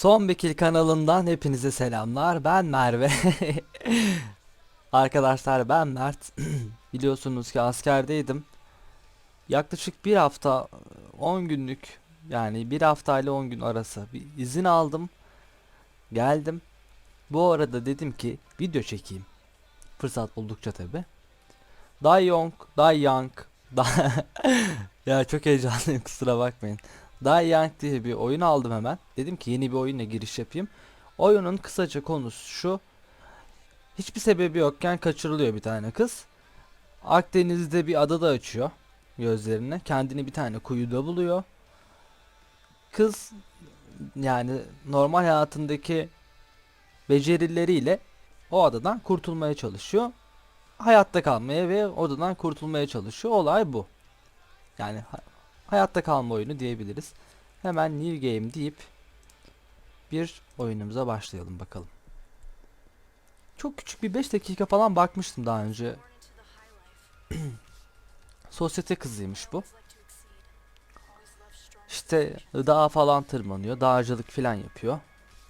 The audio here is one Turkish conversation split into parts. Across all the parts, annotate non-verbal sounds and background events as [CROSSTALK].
Son Bekil kanalından hepinize selamlar. Ben Merve. [LAUGHS] Arkadaşlar ben Mert. [CLEARS THROAT] Biliyorsunuz ki askerdeydim. Yaklaşık bir hafta 10 günlük yani bir hafta ile 10 gün arası bir izin aldım. Geldim. Bu arada dedim ki video çekeyim. Fırsat buldukça tabi. Die Young, Die Young, [LAUGHS] Die... ya çok heyecanlıyım kusura bakmayın. Die Young diye bir oyun aldım hemen. Dedim ki yeni bir oyunla giriş yapayım. Oyunun kısaca konusu şu. Hiçbir sebebi yokken kaçırılıyor bir tane kız. Akdeniz'de bir adada açıyor gözlerini. Kendini bir tane kuyuda buluyor. Kız yani normal hayatındaki becerileriyle o adadan kurtulmaya çalışıyor. Hayatta kalmaya ve odadan kurtulmaya çalışıyor. Olay bu. Yani hayatta kalma oyunu diyebiliriz. Hemen new game deyip bir oyunumuza başlayalım bakalım. Çok küçük bir 5 dakika falan bakmıştım daha önce. [CLEARS THROAT] Sosyete kızıymış bu. İşte dağa falan tırmanıyor, dağcılık falan yapıyor.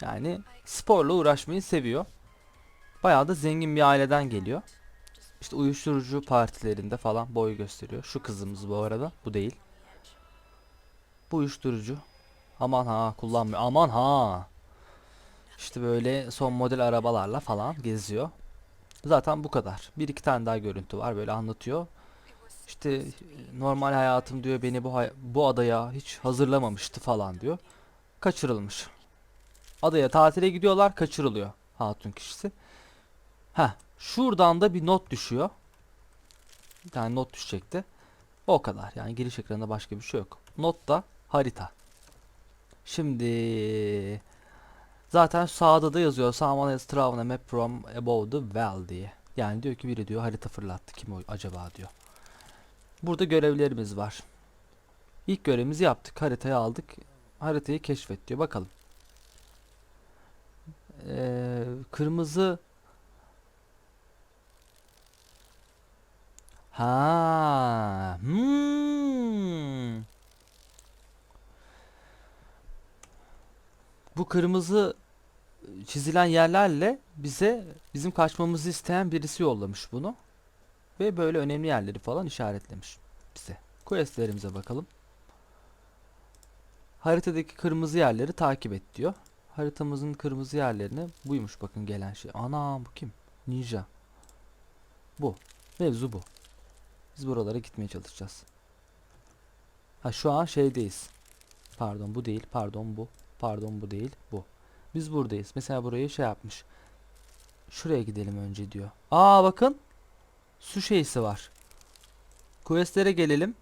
Yani sporla uğraşmayı seviyor. Bayağı da zengin bir aileden geliyor. İşte uyuşturucu partilerinde falan boy gösteriyor. Şu kızımız bu arada, bu değil. Bu uyuşturucu. Aman ha kullanmıyor. Aman ha. İşte böyle son model arabalarla falan geziyor. Zaten bu kadar. Bir iki tane daha görüntü var böyle anlatıyor. İşte normal hayatım diyor beni bu bu adaya hiç hazırlamamıştı falan diyor. Kaçırılmış. Adaya tatile gidiyorlar, kaçırılıyor hatun kişisi. Ha, şuradan da bir not düşüyor. Tane not düşecekti. O kadar. Yani giriş ekranında başka bir şey yok. Not da harita. Şimdi zaten sağda da yazıyor someone has a map from above the well diye. Yani diyor ki biri diyor harita fırlattı. Kim o acaba diyor. Burada görevlerimiz var. İlk görevimizi yaptık. Haritayı aldık. Haritayı keşfet diyor. Bakalım. Ee, kırmızı Ha, hmm. Bu kırmızı çizilen yerlerle bize bizim kaçmamızı isteyen birisi yollamış bunu. Ve böyle önemli yerleri falan işaretlemiş bize. Questlerimize bakalım. Haritadaki kırmızı yerleri takip et diyor. Haritamızın kırmızı yerlerine buymuş bakın gelen şey. Ana bu kim? Ninja. Bu. Mevzu bu. Biz buralara gitmeye çalışacağız. Ha şu an şeydeyiz. Pardon bu değil. Pardon bu. Pardon bu değil. Bu. Biz buradayız. Mesela burayı şey yapmış. Şuraya gidelim önce diyor. Aa bakın. Su şeysi var. Questlere gelelim.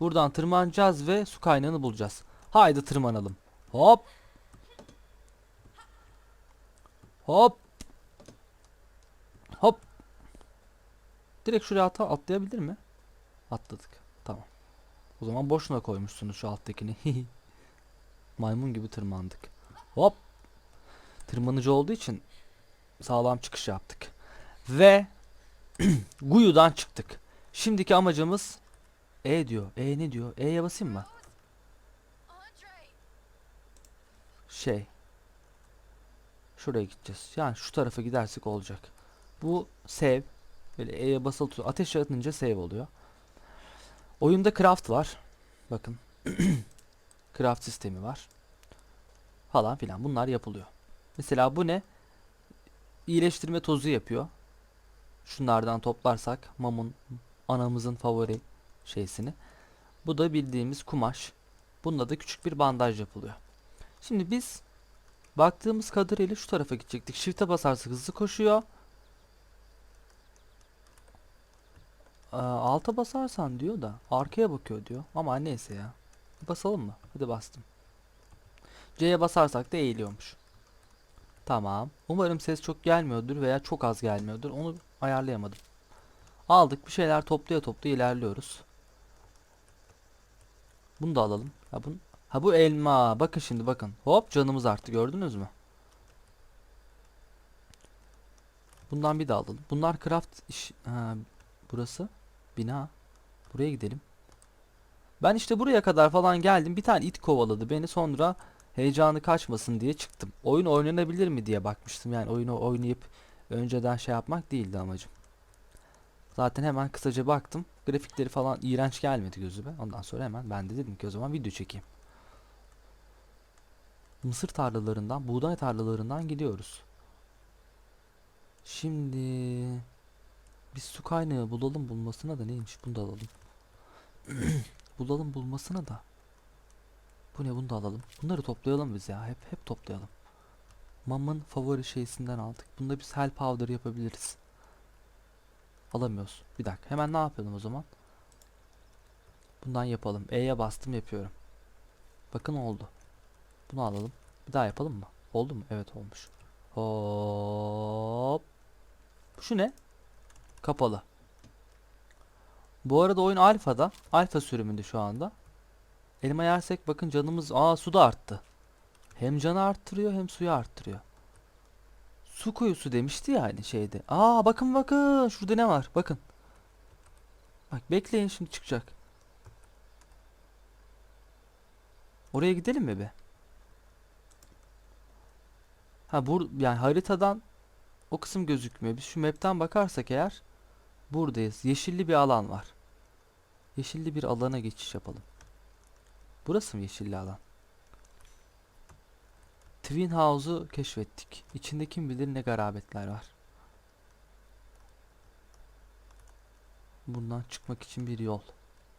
Buradan tırmanacağız ve su kaynağını bulacağız. Haydi tırmanalım. Hop. Hop. Hop. Direkt şuraya atlayabilir mi? Atladık. O zaman boşuna koymuşsunuz şu alttakini. [LAUGHS] Maymun gibi tırmandık. Hop. Tırmanıcı olduğu için sağlam çıkış yaptık. Ve [CLEARS THROAT] Guyu'dan çıktık. Şimdiki amacımız E diyor. E ne diyor? E'ye basayım mı? Şey. Şuraya gideceğiz. Yani şu tarafa gidersek olacak. Bu save. Böyle E'ye basılı tut. Ateş atınca save oluyor. Oyunda craft var. Bakın. [CLEARS THROAT] craft sistemi var. Falan filan. Bunlar yapılıyor. Mesela bu ne? İyileştirme tozu yapıyor. Şunlardan toplarsak Mamun anamızın favori şeysini. Bu da bildiğimiz kumaş. Bunda da küçük bir bandaj yapılıyor. Şimdi biz baktığımız kadarıyla şu tarafa gidecektik. Shift'e basarsak hızlı koşuyor. Alta basarsan diyor da arkaya bakıyor diyor. Ama neyse ya. Basalım mı? Hadi bastım. C'ye basarsak da eğiliyormuş. Tamam. Umarım ses çok gelmiyordur veya çok az gelmiyordur. Onu ayarlayamadım. Aldık bir şeyler toplaya toplaya ilerliyoruz. Bunu da alalım. Ha, bun ha bu elma. Bakın şimdi bakın. Hop canımız arttı gördünüz mü? Bundan bir daha alalım. Bunlar craft iş... Ha, burası bina. Buraya gidelim. Ben işte buraya kadar falan geldim. Bir tane it kovaladı beni. Sonra heyecanı kaçmasın diye çıktım. Oyun oynanabilir mi diye bakmıştım. Yani oyunu oynayıp önceden şey yapmak değildi amacım. Zaten hemen kısaca baktım. Grafikleri falan iğrenç gelmedi gözüme. Ondan sonra hemen ben de dedim ki o zaman video çekeyim. Mısır tarlalarından, buğday tarlalarından gidiyoruz. Şimdi biz su kaynağı bulalım bulmasına da neymiş bunu da alalım. [CLEARS THROAT] bulalım bulmasına da. Bu ne bunu da alalım. Bunları toplayalım biz ya. Hep hep toplayalım. Mam'ın favori şeysinden aldık. Bunda biz hell powder yapabiliriz. Alamıyoruz. Bir dakika. Hemen ne yapalım o zaman? Bundan yapalım. E'ye bastım yapıyorum. Bakın oldu. Bunu alalım. Bir daha yapalım mı? Oldu mu? Evet olmuş. Hop. Şu ne? Kapalı. Bu arada oyun alfada. Alfa sürümünde şu anda. Elma yersek bakın canımız... Aa su da arttı. Hem canı arttırıyor hem suyu arttırıyor. Su kuyusu demişti ya hani şeyde. Aa bakın bakın şurada ne var bakın. Bak bekleyin şimdi çıkacak. Oraya gidelim mi be? Ha bur yani haritadan o kısım gözükmüyor. Biz şu map'ten bakarsak eğer buradayız. Yeşilli bir alan var. Yeşilli bir alana geçiş yapalım. Burası mı yeşilli alan? Twin House'u keşfettik. İçinde kim bilir ne garabetler var. Bundan çıkmak için bir yol.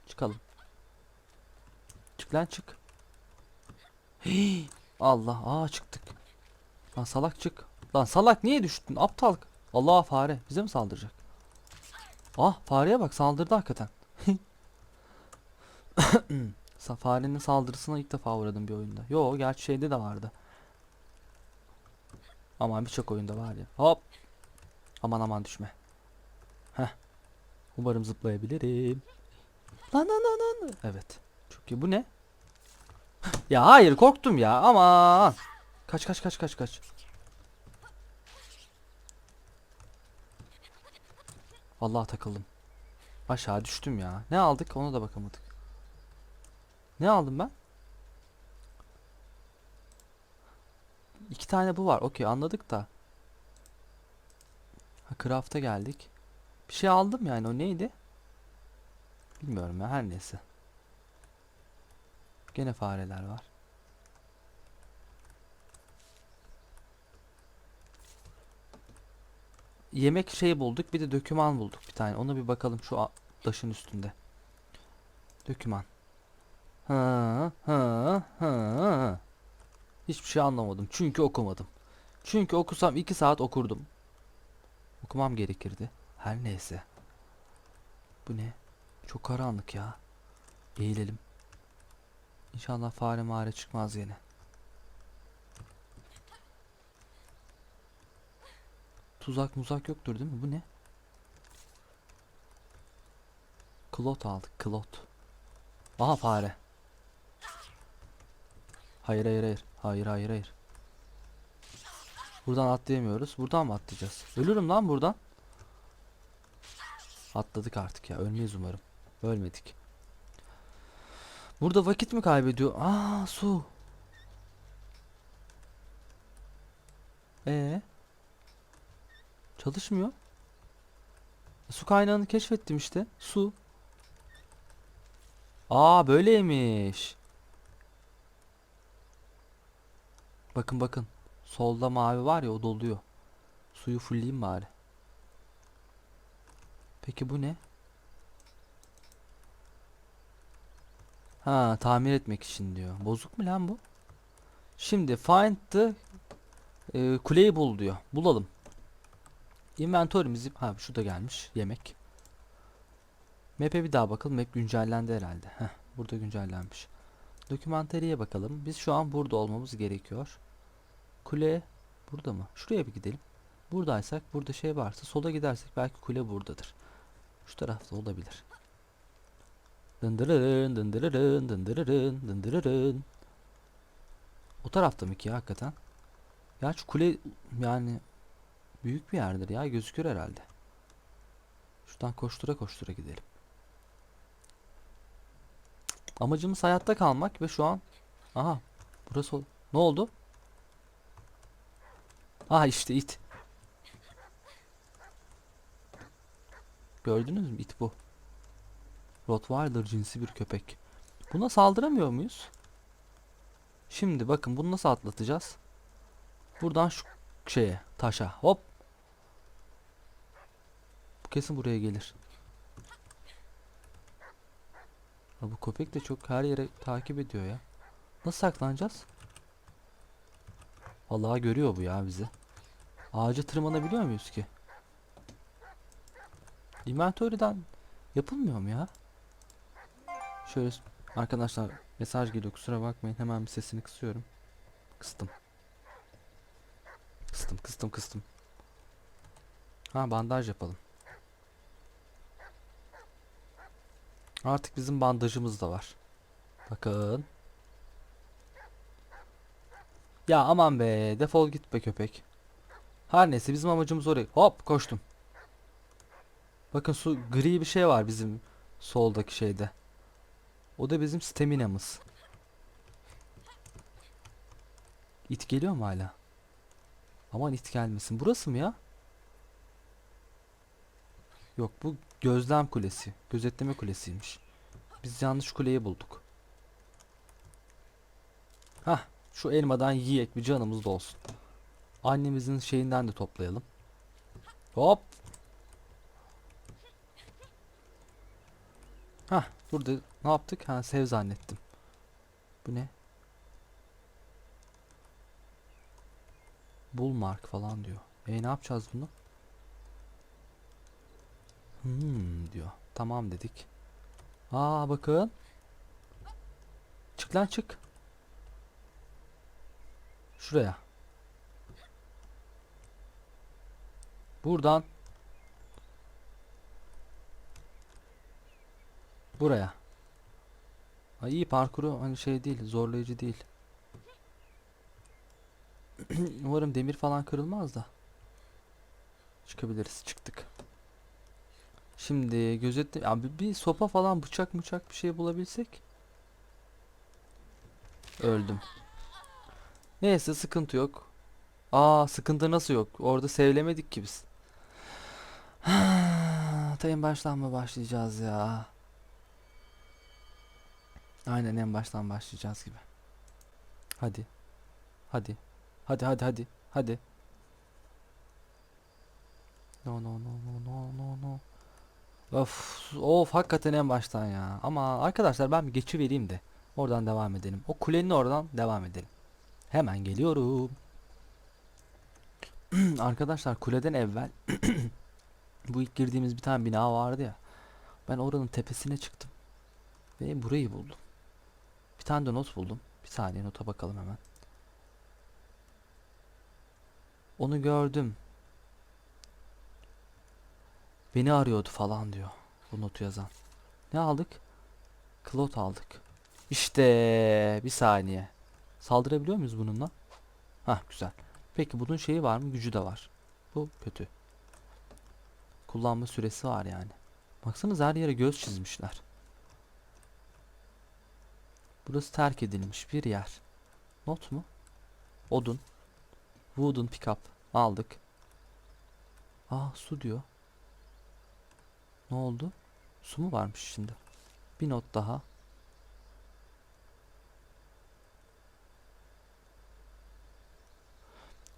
Çıkalım. Çık lan çık. Hii, Allah, aa çıktık. Lan salak çık. Lan salak niye düştün? Aptal. Allah fare bize mi saldıracak? Ah fareye bak saldırdı hakikaten. [LAUGHS] Farenin saldırısına ilk defa uğradım bir oyunda. Yo gerçi şeyde de vardı. Aman birçok oyunda var ya. Hop. Aman aman düşme. Heh. Umarım zıplayabilirim. Lan lan lan lan. Evet. Çok iyi. Bu ne? ya hayır korktum ya. Aman. Kaç kaç kaç kaç kaç. Vallahi takıldım. Aşağı düştüm ya. Ne aldık ona da bakamadık. Ne aldım ben? İki tane bu var. Okey anladık da. Ha craft'a geldik. Bir şey aldım yani o neydi? Bilmiyorum ya her neyse. Gene fareler var. Yemek şeyi bulduk. Bir de döküman bulduk bir tane. Ona bir bakalım şu taşın üstünde. Döküman. Hı hı hı. Hiçbir şey anlamadım. Çünkü okumadım. Çünkü okusam 2 saat okurdum. Okumam gerekirdi. Her neyse. Bu ne? Çok karanlık ya. Eğilelim. İnşallah fare mağara çıkmaz yine. Tuzak muzak yoktur değil mi? Bu ne? Klot aldık. Klot. Aha fare. Hayır hayır hayır. Hayır hayır hayır. Buradan atlayamıyoruz. Buradan mı atlayacağız? Ölürüm lan buradan. Atladık artık ya. Ölmeyiz umarım. Ölmedik. Burada vakit mi kaybediyor? Aa su. Ee? Çalışmıyor. Su kaynağını keşfettim işte. Su. Aa böyleymiş. Bakın bakın. Solda mavi var ya o doluyor. Suyu fullleyeyim bari. Peki bu ne? Ha tamir etmek için diyor. Bozuk mu lan bu? Şimdi find the e, kuleyi bul diyor. Bulalım. Inventörümüzü ha şu da gelmiş yemek. Map'e bir daha bakalım. Map güncellendi herhalde. Heh, burada güncellenmiş. Dokümanteriye bakalım. Biz şu an burada olmamız gerekiyor. Kule burada mı? Şuraya bir gidelim. Buradaysak burada şey varsa sola gidersek belki kule buradadır. Şu tarafta olabilir. Dındırırın dındırırın dındırırın dındırırın. O tarafta mı ki ya hakikaten? Ya şu kule yani büyük bir yerdir ya gözükür herhalde. Şuradan koştura koştura gidelim. Amacımız hayatta kalmak ve şu an aha burası ne oldu? Aha işte it. Gördünüz mü it bu. Rottweiler cinsi bir köpek. Buna saldıramıyor muyuz? Şimdi bakın bunu nasıl atlatacağız? Buradan şu şeye taşa hop. Kesin buraya gelir. Ya bu köpek de çok her yere takip ediyor ya. Nasıl saklanacağız? Vallahi görüyor bu ya bizi. Ağaca tırmanabiliyor muyuz ki? Inventory'den yapılmıyor mu ya? Şöyle arkadaşlar mesaj geliyor kusura bakmayın hemen bir sesini kısıyorum. Kıstım. Kıstım kıstım kıstım. Ha bandaj yapalım. Artık bizim bandajımız da var. Bakın. Ya aman be defol git be köpek. Her neyse bizim amacımız oraya. Hop koştum. Bakın su gri bir şey var bizim soldaki şeyde. O da bizim staminamız. İt geliyor mu hala? Aman it gelmesin. Burası mı ya? Yok bu gözlem kulesi. Gözetleme kulesiymiş. Biz yanlış kuleyi bulduk. Hah şu elmadan yiyek bir canımız da olsun. Annemizin şeyinden de toplayalım. Hop. Hah burada ne yaptık? Ha sev zannettim. Bu ne? Bullmark falan diyor. E ne yapacağız bunu? Hmm diyor. Tamam dedik. Aa bakın. Çık lan çık. Şuraya. Buradan buraya. Ha, iyi parkuru hani şey değil, zorlayıcı değil. [CLEARS THROAT] Umarım demir falan kırılmaz da. Çıkabiliriz. Çıktık. Şimdi gözetle abi bir sopa falan bıçak bıçak bir şey bulabilsek. Öldüm. Neyse sıkıntı yok. Aa sıkıntı nasıl yok? Orada sevlemedik ki biz. [SIGHS] Ta en baştan mı başlayacağız ya? Aynen en baştan başlayacağız gibi. Hadi. Hadi. Hadi hadi hadi. Hadi. No no no no no no no. Of of hakikaten en baştan ya. Ama arkadaşlar ben bir geçi vereyim de oradan devam edelim. O kulenin oradan devam edelim. Hemen geliyorum. [CLEARS THROAT] Arkadaşlar kuleden evvel [CLEARS THROAT] bu ilk girdiğimiz bir tane bina vardı ya. Ben oranın tepesine çıktım. Ve burayı buldum. Bir tane de not buldum. Bir saniye nota bakalım hemen. Onu gördüm. Beni arıyordu falan diyor. Bu notu yazan. Ne aldık? Klot aldık. İşte bir saniye. Saldırabiliyor muyuz bununla? Hah güzel. Peki bunun şeyi var mı? Gücü de var. Bu kötü. Kullanma süresi var yani. Baksanıza her yere göz çizmişler. Burası terk edilmiş bir yer. Not mu? Odun. Wooden pickup. Aldık. Aa su diyor. Ne oldu? Su mu varmış şimdi? Bir not daha.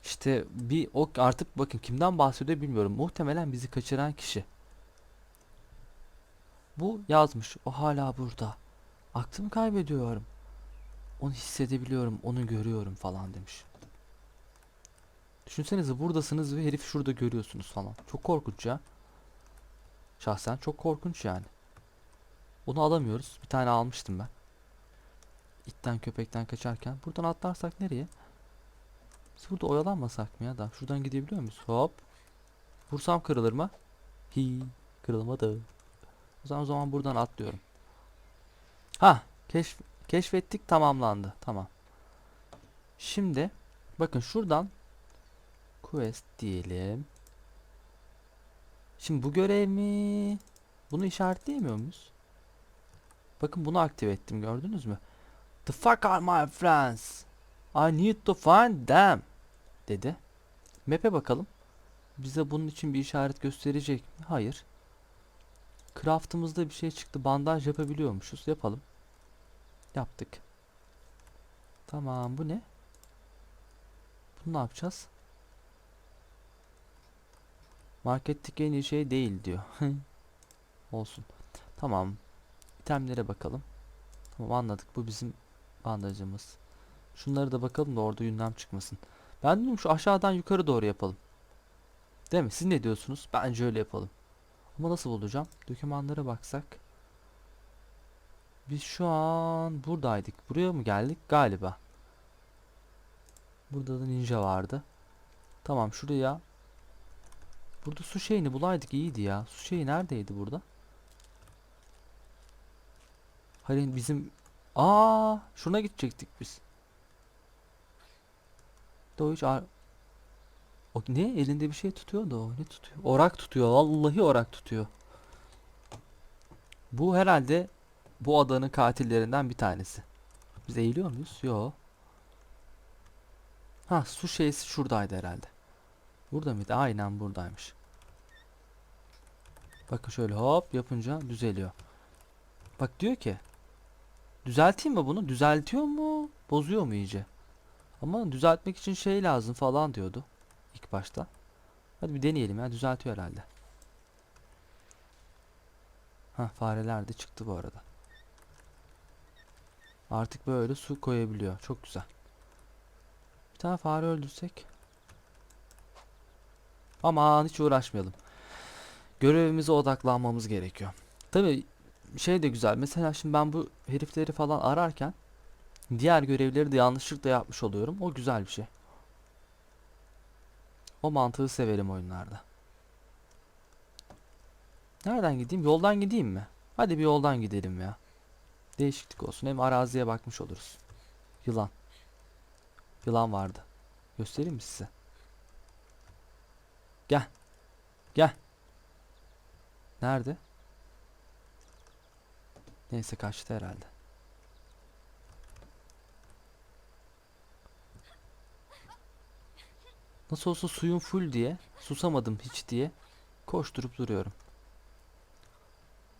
İşte bir o artık bakın kimden bahsediyor bilmiyorum. Muhtemelen bizi kaçıran kişi. Bu yazmış. O hala burada. Aklımı kaybediyorum. Onu hissedebiliyorum, onu görüyorum falan demiş. Düşünsenize buradasınız ve herif şurada görüyorsunuz falan. Çok korkunç ya. Şahsen çok korkunç yani. Onu alamıyoruz. Bir tane almıştım ben. İtten köpekten kaçarken. Buradan atlarsak nereye? Biz burada oyalanmasak mı ya da? Şuradan gidebiliyor muyuz? Hop. Vursam kırılır mı? Hi. Kırılmadı. O zaman, o zaman buradan atlıyorum. Ha, keşf keşfettik tamamlandı. Tamam. Şimdi bakın şuradan quest diyelim. Şimdi bu görev mi? Bunu işaretleyemiyor muyuz? Bakın bunu aktive ettim gördünüz mü? The fuck are my friends? I need to find them dedi. Map'e bakalım. Bize bunun için bir işaret gösterecek mi? Hayır. Craft'ımızda bir şey çıktı. Bandaj yapabiliyormuşuz. Yapalım. Yaptık. Tamam bu ne? Bunu ne yapacağız? Marketteki en iyi şey değil diyor. [LAUGHS] Olsun. Tamam. İtemlere bakalım. Tamam anladık. Bu bizim bandajımız. Şunları da bakalım da orada ünlem çıkmasın. Ben diyorum şu aşağıdan yukarı doğru yapalım. Değil mi? Siz ne diyorsunuz? Bence öyle yapalım. Ama nasıl bulacağım? Dokümanlara baksak. Biz şu an buradaydık. Buraya mı geldik? Galiba. Burada da ninja vardı. Tamam şuraya. Burada su şeyini bulaydık iyiydi ya. Su şeyi neredeydi burada? Hayır bizim... Aa, şuna gidecektik biz. O hiç ar- o ne? Elinde bir şey tutuyor da o ne tutuyor? Orak tutuyor. Vallahi orak tutuyor. Bu herhalde bu adanın katillerinden bir tanesi. Biz eğiliyor muyuz? Yo. Ha su şeysi şuradaydı herhalde. Burada mıydı? Aynen buradaymış. Bakın şöyle hop yapınca düzeliyor. Bak diyor ki düzelteyim mi bunu? Düzeltiyor mu? Bozuyor mu iyice? Ama düzeltmek için şey lazım falan diyordu ilk başta. Hadi bir deneyelim ya düzeltiyor herhalde. Ha fareler de çıktı bu arada. Artık böyle su koyabiliyor. Çok güzel. Bir tane fare öldürsek. Aman hiç uğraşmayalım. Görevimize odaklanmamız gerekiyor. Tabii şey de güzel. Mesela şimdi ben bu herifleri falan ararken diğer görevleri de yanlışlıkla yapmış oluyorum. O güzel bir şey. O mantığı severim oyunlarda. Nereden gideyim? Yoldan gideyim mi? Hadi bir yoldan gidelim ya. Değişiklik olsun. Hem araziye bakmış oluruz. Yılan. Yılan vardı. Göstereyim mi size? Gel. Gel. Nerede? Neyse kaçtı herhalde. Nasıl olsa suyum full diye, susamadım hiç diye koşturup duruyorum.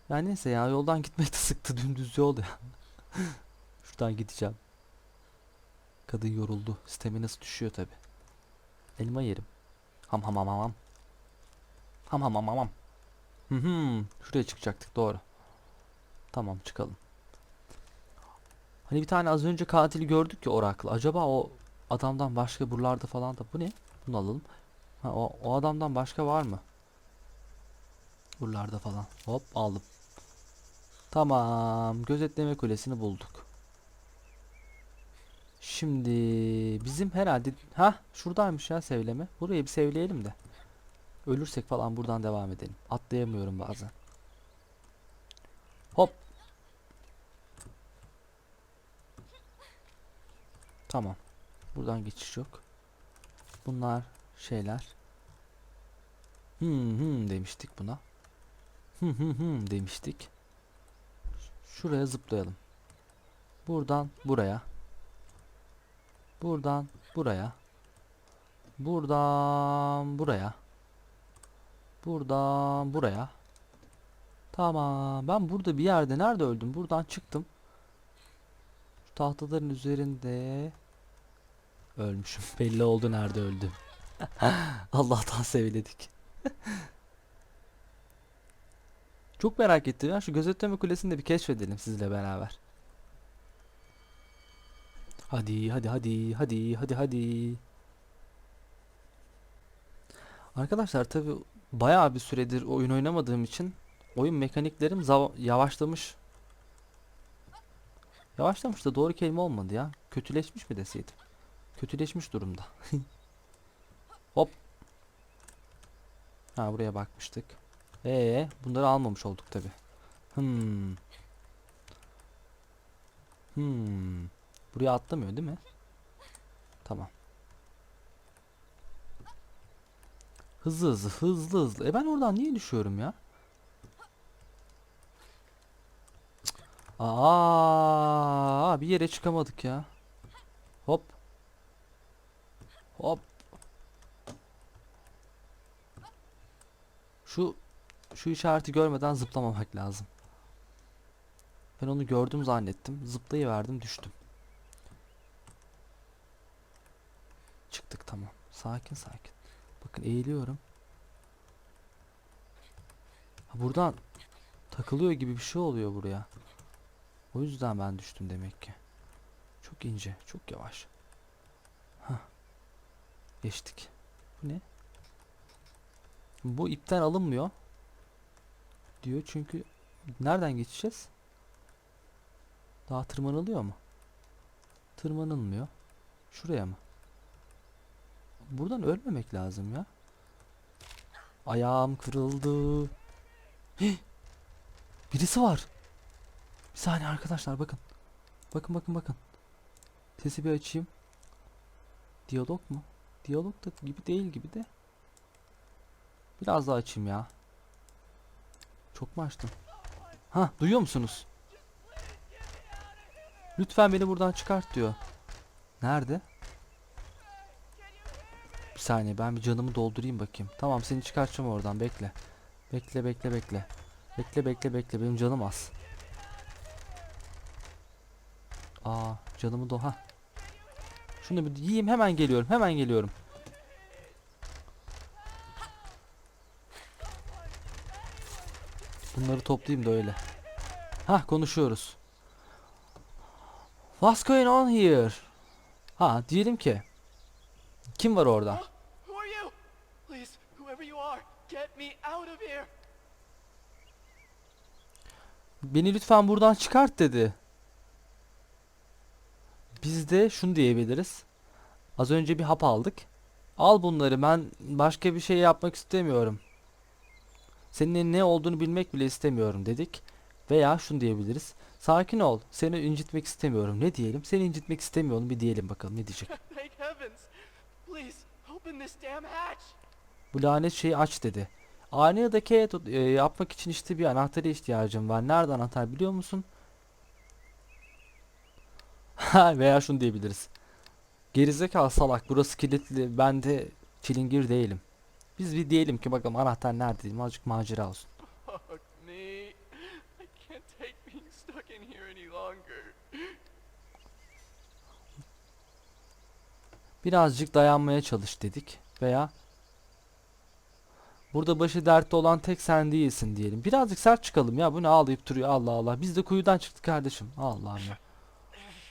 Ya neyse ya yoldan gitmek de sıktı dümdüz yol ya. [LAUGHS] Şuradan gideceğim. Kadın yoruldu. Staminası düşüyor tabi. Elma yerim. Ham ham ham ham ham. Ham ham ham. Hı hı. Şuraya çıkacaktık doğru. Tamam çıkalım. Hani bir tane az önce katili gördük ya oraklı. Acaba o adamdan başka buralarda falan da bu ne? Bunu alalım. Ha, o, o adamdan başka var mı? Buralarda falan. Hop aldım. Tamam. Gözetleme kulesini bulduk. Şimdi bizim herhalde ha şuradaymış ya sevleme. Burayı bir sevleyelim de. Ölürsek falan buradan devam edelim. Atlayamıyorum bazen. Hop. Tamam. Buradan geçiş yok. Bunlar şeyler. Hmm hmm demiştik buna. Hmm hmm hmm demiştik. Şuraya zıplayalım. Buradan buraya. Buradan buraya. Buradan buraya. Buradan buraya. Tamam. Ben burada bir yerde nerede öldüm? Buradan çıktım. Şu tahtaların üzerinde ölmüşüm. [LAUGHS] Belli oldu nerede öldüm. [LAUGHS] Allah'tan sevledik. [LAUGHS] Çok merak ettim ya. Şu gözetleme kulesini de bir keşfedelim sizle beraber. Hadi hadi hadi hadi hadi hadi. Arkadaşlar tabi bayağı bir süredir oyun oynamadığım için oyun mekaniklerim yavaşlamış. Yavaşlamış da doğru kelime olmadı ya. Kötüleşmiş mi deseydim? Kötüleşmiş durumda. [LAUGHS] Hop. Ha buraya bakmıştık. Ee, bunları almamış olduk tabi. Hmm. Hmm. Buraya atlamıyor değil mi? Tamam. Hızlı hızlı hızlı hızlı. E ben oradan niye düşüyorum ya? Aa, bir yere çıkamadık ya. Hop. Hop. Şu şu işareti görmeden zıplamamak lazım. Ben onu gördüm zannettim. Zıplayıverdim düştüm. Çıktık tamam. Sakin sakin. Bakın eğiliyorum. Ha, buradan takılıyor gibi bir şey oluyor buraya. O yüzden ben düştüm demek ki. Çok ince, çok yavaş. Hah. Geçtik. Bu ne? Bu ipten alınmıyor. Diyor çünkü nereden geçeceğiz? Daha tırmanılıyor mu? Tırmanılmıyor. Şuraya mı? Buradan ölmemek lazım ya. Ayağım kırıldı. Hih! Birisi var. Bir saniye arkadaşlar bakın. Bakın bakın bakın. Sesi bir açayım. Diyalog mu? Diyalog da gibi değil gibi de. Biraz daha açayım ya. Çok mu açtım? Ha duyuyor musunuz? Lütfen beni buradan çıkart diyor. Nerede? Saniye ben bir canımı doldurayım bakayım. Tamam seni çıkartacağım oradan bekle. Bekle bekle bekle. Bekle bekle bekle benim canım az. Aa canımı do ha. Şunu bir yiyeyim hemen geliyorum hemen geliyorum. Bunları toplayayım da öyle. Ha konuşuyoruz. What's going on here? Ha diyelim ki. Kim var orada? Beni lütfen buradan çıkart dedi. Biz de şunu diyebiliriz. Az önce bir hap aldık. Al bunları ben başka bir şey yapmak istemiyorum. Senin ne olduğunu bilmek bile istemiyorum dedik. Veya şunu diyebiliriz. Sakin ol. Seni incitmek istemiyorum. Ne diyelim? Seni incitmek istemiyorum. Bir diyelim bakalım ne diyecek. [LAUGHS] Bu lanet şeyi aç dedi. Aynadaki tut- e, yapmak için işte bir anahtara ihtiyacım var. Nerede anahtar biliyor musun? Veya şunu diyebiliriz. Gerizekalı salak burası kilitli. Ben de çilingir değilim. Biz bir diyelim ki bakalım anahtar nerede diyelim. Azıcık macera olsun. [LAUGHS] Birazcık dayanmaya çalış dedik. Veya Burada başı dertte olan tek sen değilsin diyelim. Birazcık sert çıkalım ya. Bu ne ağlayıp duruyor Allah Allah. Biz de kuyudan çıktık kardeşim. Allah'ım ya.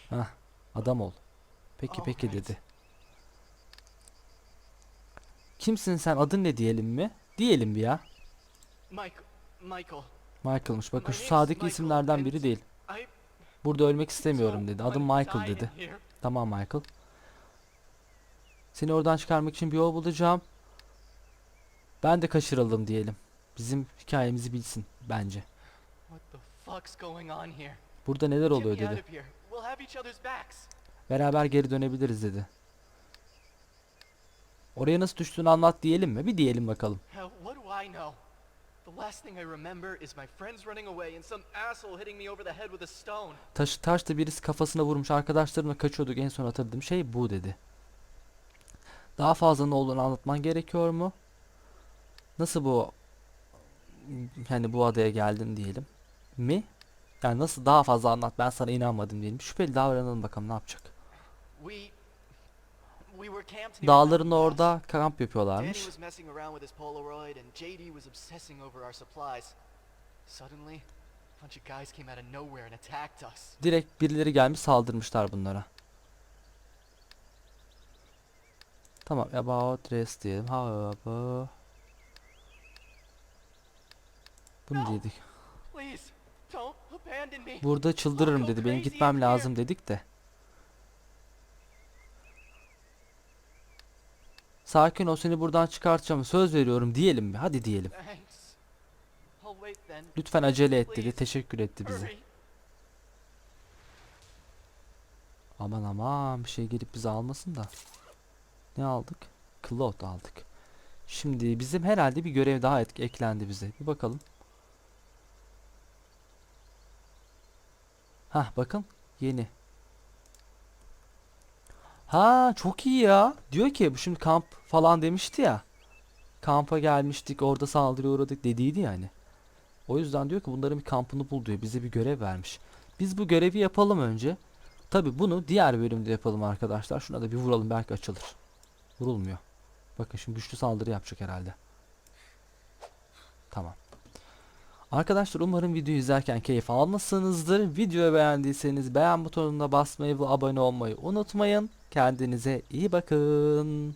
Heh, adam ol. Peki peki dedi. Kimsin sen? Adın ne diyelim mi? Diyelim bir ya. Michael, Michael, Michael'mış. Bakın şu sağdaki isimlerden biri değil. Burada ölmek istemiyorum dedi. Adım Michael dedi. Tamam Michael. Seni oradan çıkarmak için bir yol bulacağım. Ben de kaçırıldım diyelim. Bizim hikayemizi bilsin bence. What the fuck's going on here? Burada neler oluyor dedi. Beraber geri dönebiliriz dedi. Oraya nasıl düştüğünü anlat diyelim mi? Bir diyelim bakalım. Taş, taşla birisi kafasına vurmuş arkadaşlarımla kaçıyorduk en son hatırladığım şey bu dedi. Daha fazla ne olduğunu anlatman gerekiyor mu? Nasıl bu hani bu adaya geldin diyelim mi? Yani nasıl daha fazla anlat ben sana inanmadım diyelim. Şüpheli davranalım bakalım ne yapacak. Dağların orada kamp yapıyorlarmış. Direkt birileri gelmiş saldırmışlar bunlara. Tamam about rest diyelim. However. Bunu dedik. Burada çıldırırım dedi. Benim gitmem lazım dedik de. Sakin ol seni buradan çıkartacağım. Söz veriyorum diyelim mi? Hadi diyelim. Lütfen acele et dedi. Teşekkür etti bize. Aman aman bir şey gelip bizi almasın da. Ne aldık? Cloth aldık. Şimdi bizim herhalde bir görev daha eklendi bize. Bir bakalım. Hah bakın yeni. Ha çok iyi ya. Diyor ki bu şimdi kamp falan demişti ya. Kampa gelmiştik orada saldırıya uğradık dediydi yani. O yüzden diyor ki bunların bir kampını bul diyor. Bize bir görev vermiş. Biz bu görevi yapalım önce. Tabi bunu diğer bölümde yapalım arkadaşlar. Şuna da bir vuralım belki açılır. Vurulmuyor. Bakın şimdi güçlü saldırı yapacak herhalde. Tamam. Arkadaşlar umarım videoyu izlerken keyif almışsınızdır. Videoyu beğendiyseniz beğen butonuna basmayı ve abone olmayı unutmayın. Kendinize iyi bakın.